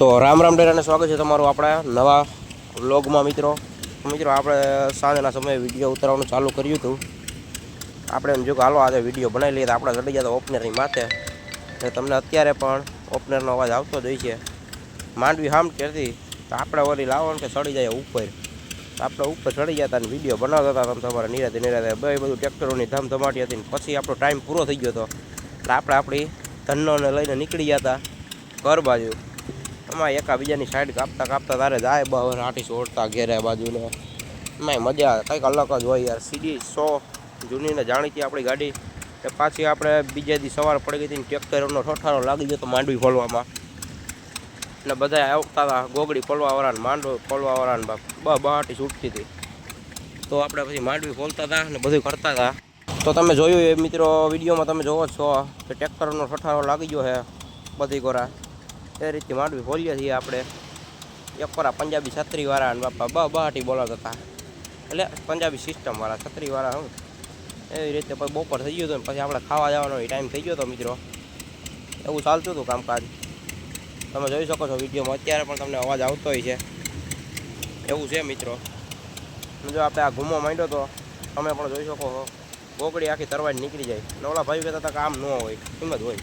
તો રામ રામ ડેરાને સ્વાગત છે તમારું આપણા નવા વ્લોગમાં મિત્રો. મિત્રો, આપણે સાંજના સમયે વીડિયો ઉતારવાનું ચાલુ કર્યું હતું. આપણે એમ જો કે હાલો આજે વીડિયો બનાવી લઈએ તો આપણે ચડી ગયા ઓપનરની માથે. એટલે તમને અત્યારે પણ ઓપનરનો અવાજ આવતો જ હોય છે. માંડવી હામ હતી તો આપણે વળી લાવો ને કે ચડી જાય ઉપર. આપણે ઉપર ચડી હતા અને વીડિયો બનાવતા હતા તમે તમારે નિરાતે નિરાતે. બે બધું ટ્રેક્ટરોની ધમધમાટી હતી પછી આપણો ટાઈમ પૂરો થઈ ગયો હતો. એટલે આપણે આપણી ધનોને લઈને નીકળી ગયા હતા ઘર બાજુ. એમાં એકાબીજાની સાઈડ કાપતા કાપતા તારે જાય બહાર આટી છોડતા ઘેરે બાજુને. એમાંય મજા કંઈક અલગ જ હોય યાર. સીડી સો જૂની ને જાણીતી આપણી ગાડી. એ પાછી આપણે બીજે દી સવાર પડી ગઈ હતી ટ્રેક્ટરનો ઠોઠારો લાગી ગયો તો માંડવી ખોલવામાં એટલે બધા આવતા હતા, ગોગડી ખોલવાવાળાને માંડવી ખોલવાવાળાને બાપ. બહાટી છૂટતી હતી. તો આપણે પછી માંડવી ખોલતા હતા ને બધું કરતા હતા. તો તમે જોયું એ મિત્રો વિડીયોમાં તમે જોવો છો કે ટ્રેક્ટરનો ઠઠારો લાગી ગયો છે બધી કોરા. એ રીતે માંડવી ખોલીએ છીએ આપણે. એક કોરા પંજાબી છત્રીવાળા અને બાપા બ બહાટી બોલાવતા હતા. એટલે પંજાબી સિસ્ટમવાળા છત્રીવાળા હું. એવી રીતે પછી બપોર થઈ ગયું હતું ને પછી આપણે ખાવા જવાનો ટાઈમ થઈ ગયો હતો મિત્રો. એવું ચાલતું હતું કામકાજ. તમે જોઈ શકો છો વિડીયોમાં અત્યારે પણ તમને અવાજ આવતો હોય છે. એવું છે મિત્રો. જો આપણે આ ઘૂમો માંડ્યો તો તમે પણ જોઈ શકો છો. ગોગડી આખી તરવાજ નીકળી જાય. નવલા ભાઈ કહેતા હતા કામ ન હોય, એમ હોય.